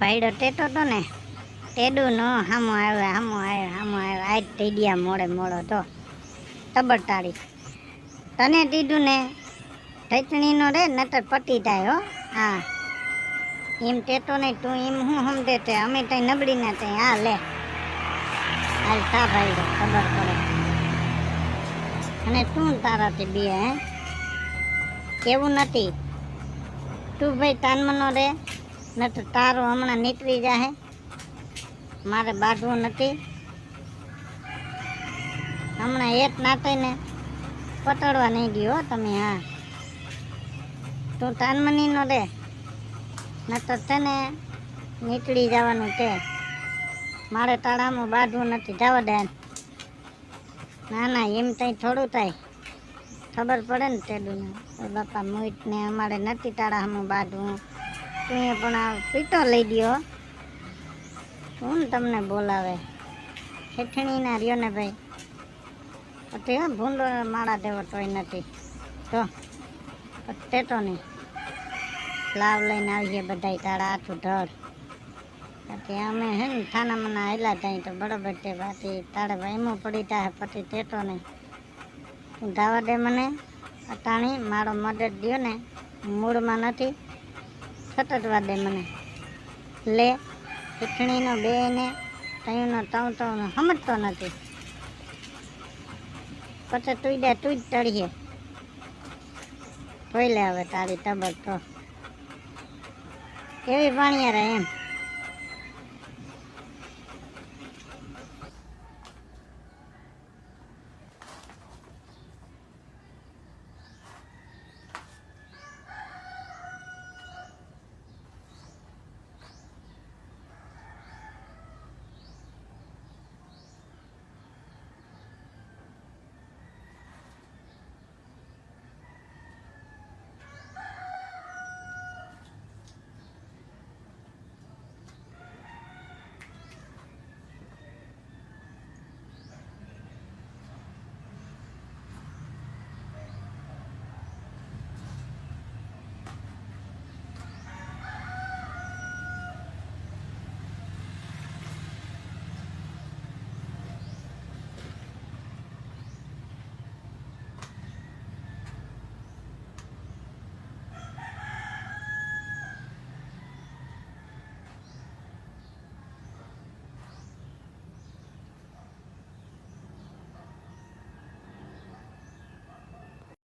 ભાઈડો ટેટો તો ને. ટેડું ન, હામો આવ્યો હામો આવ્યો હામો આવ્યો આજ ટેડિયા મોડે મોડો તો. તબરતાળી તને ટીડું ને ઠેચણીનો રે, નતર પટી જાય હો. હા. એમ ટેટો નહીં, તું એમ હું સમજે તે, અમે તઈ નબળી ના તઈ. હા, લે. હાલ તા ભાઈડો, ખબર પડે. અને તું તારાથી બે, હે. કેવું નથી? તું ભાઈ તાનમનો રે. નતર તારું હમણાં નીકળી જાહે. મારે બાંધવું નથી. હમણાં એક નાતેને પટડવા નહીં ગયો તમે, હા. તું તાનમનીનો રે. નતર તને નીકળી જવાનું તે મારે તાળામાં બાંધવું નથી. જવા દે ના ના એમ તઈ થોડું થાય. ખબર પડે ને તેડું બાપા મોઈટ ને અમારે નથી તાળા હમું બાંધવું. તું એ પણ આ પીટો લઈ દ્યો કોણ તમને બોલાવે? હેઠણી ના રહ્યો ને ભાઈ. પછી હા, ભૂંડો માળા દેવો તોય નથી. તો તે તો નહીં. લાવ લઈને આવીએ બધાય તાળા આઠું ઢળ. પછી અમે હે ને થાના મના હેલા જાય તો બરોબર તે બાકી તારે વહેમો પડી જાય, પછી તેતો નહીં. ધાવા દે મને, અટાણી, મારો મદદ દ્યો ને. મૂળમાં નથી. છટટવા દે મને. લે શીખણીનો બે ને તયુંનો તવ તવનો સમજતો નથી. પછી તું દે તું જ તળીએ. જોઈ લે હવે તારી તબક તો. કેવી પાણીયા રહે એમ.